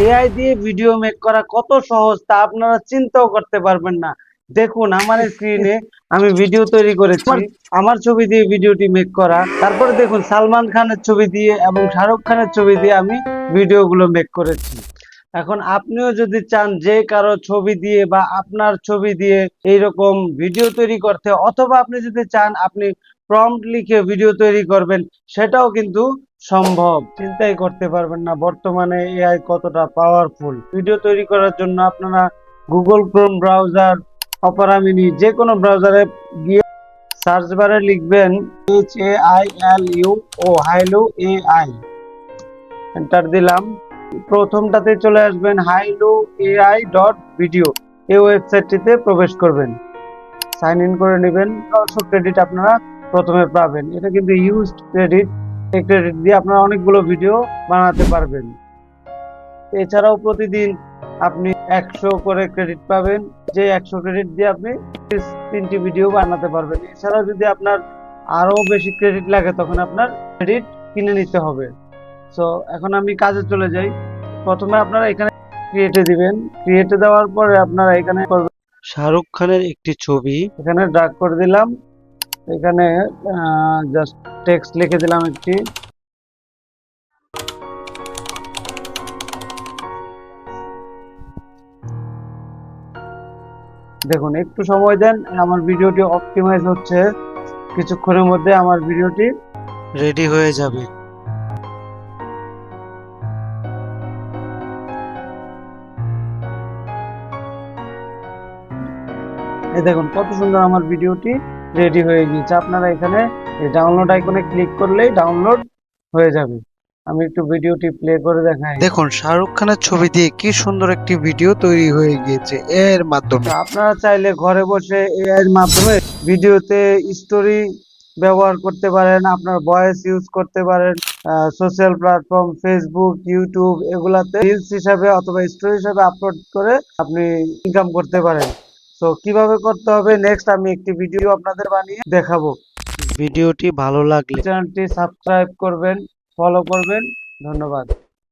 AI দিয়ে video make করা কত সহজ তা আপনারা চিন্তাও করতে পারবেন না। দেখুন আমার স্ক্রিনে আমি ভিডিও তৈরি করেছি। আমার ছবি দিয়ে ভিডিওটি মেক করা। তারপরে দেখুন সালমান খানের ছবি দিয়ে এবং শাহরুখ খানের ছবি দিয়ে আমি ভিডিওগুলো মেক করেছি। এখন আপনিও যদি চান যে কারও ছবি দিয়ে বা আপনার ছবি দিয়ে এইরকম ভিডিও তৈরি করতে অথবা আপনি যদি চান আপনি প্রম্পট লিখে ভিডিও তৈরি করবেন সেটাও কিন্তু সম্ভব। চিন্তাই করতে পারবেন না, বর্তমানে এআই কতটা পাওয়ারফুল ভিডিও তৈরি করার জন্য আপনারা গুগল ক্রোম ব্রাউজার অপারামিনি যে কোনো ব্রাউজারে গিয়ে সার্চ বারে লিখবেন H A I L U O Hailuo A I enter দিলাম। প্রথমটাতে চলে আসবেন হাইলু এআই ডট ভিডিও এই ওয়েবসাইটটিতে প্রবেশ করবেন। সাইন ইন করে নেবেন। ক্রেডিট আপনারা প্রথমে পাবেন। এটা কিন্তু ইউজ ক্রেডিট এই ক্রেডিট দিয়ে আপনারা অনেকগুলো ভিডিও বানাতে পারবেন। এছাড়াও প্রতিদিন আপনি একশো করে ক্রেডিট পাবেন। যে একশো ক্রেডিট দিয়ে আপনি তিনটি ভিডিও বানাতে পারবেন। এছাড়াও যদি আপনার আরও বেশি ক্রেডিট লাগে তখন আপনার ক্রেডিট কিনে নিতে হবে। সো এখন আমি কাজে চলে যাই। প্রথমে আপনারা এখানে ক্রিয়েটে দিবেন। ক্রিয়েটে দেওয়ার পরে আপনারা এখানে করবেন শাহরুখ খানের একটি ছবি। এখানে ড্রাগ করে দিলাম। এখানে জাস্ট টেক্সট লিখে দিলাম একটি। দেখুন, একটু সময় দেন, আমার ভিডিওটি অপটিমাইজ হচ্ছে। কিছুক্ষণের মধ্যে আমার ভিডিওটি রেডি হয়ে যাবে। এই দেখুন, কত সুন্দর আমার ভিডিওটি। রেডি হয়ে গিয়েছে। আপনারা এখানে ডাউনলোড আইকনে ক্লিক করলেই ডাউনলোড হয়ে যাবে। আমি একটু ভিডিওটি প্লে করে দেখাই। দেখুন শাহরুখ খানের ছবি দিয়ে কি সুন্দর একটি ভিডিও তৈরি হয়ে গিয়েছে এর মাধ্যমে। আপনারা চাইলে ঘরে বসে এআই এর মাধ্যমে ভিডিওতে স্টোরি ব্যবহার করতে পারেন আপনার ভয়েস ইউজ করতে পারেন সোশ্যাল প্ল্যাটফর্ম ফেসবুক ইউটিউব এগুলাতে রিলস হিসাবে অথবা স্টোরি হিসাবে আপলোড করে আপনি ইনকাম করতে পারেন। তো কীভাবে করতে হবে? নেক্সট আমি একটি ভিডিও আপনাদের বানিয়ে দেখাবো। ভিডিওটি ভালো লাগলে চ্যানেলটি সাবস্ক্রাইব করবেন ফলো করবেন। ধন্যবাদ।